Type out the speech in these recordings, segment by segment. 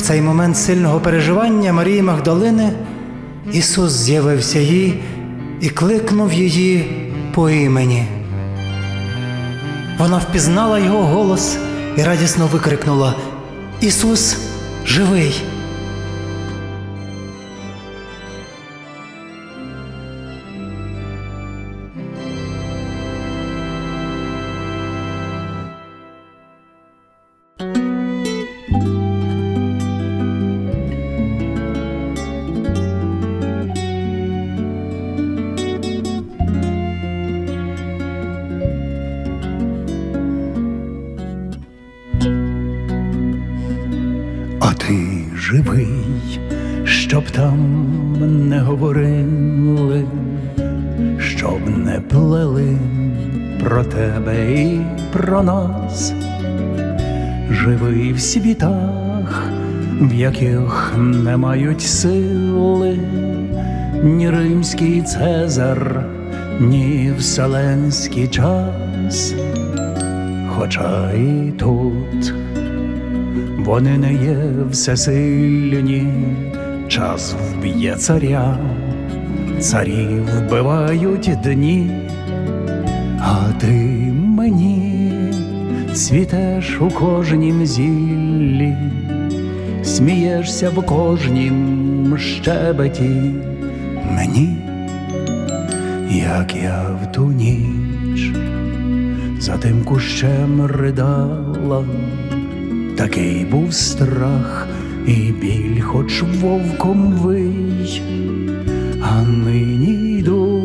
цей момент сильного переживання Марії Магдалини Ісус з'явився їй і кликнув її по імені. Вона впізнала його голос і радісно викрикнула: Ісус живий! Живий, щоб там не говорили, щоб не плели про тебе і про нас, живий в світах, в яких не мають сили, ні римський цезар, ні вселенський час, хоча і тут. Вони не є всесильні, час вб'є царя, царі вбивають дні, а ти мені цвітеш у кожнім зіллі, смієшся в кожнім щебеті. Мені, як я в ту ніч за тим кущем ридала. Такий був страх і біль, хоч вовком вий, а нині йду,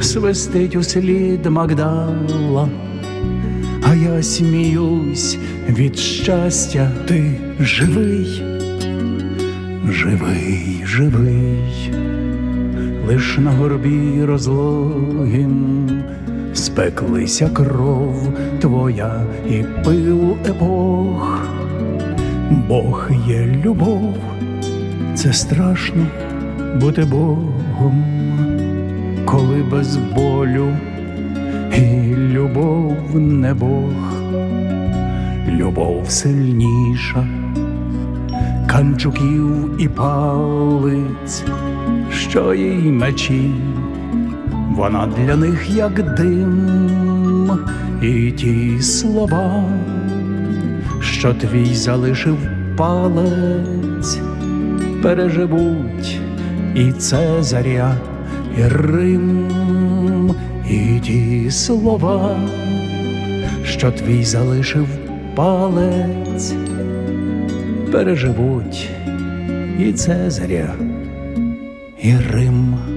свистить у слід Магдала, а я сміюсь від щастя, ти живий, живий, живий, лиш на горбі розлогим спеклися кров твоя і пил епох. Бог є любов, це страшно бути Богом, коли без болю і любов не Бог, любов сильніша, канчуків і палиць, що їй мечі вона для них як дим, і ті слова, що твій залишив палець, переживуть і Цезаря, і Рим, і ті слова, що твій залишив палець, переживуть і Цезаря, і Рим.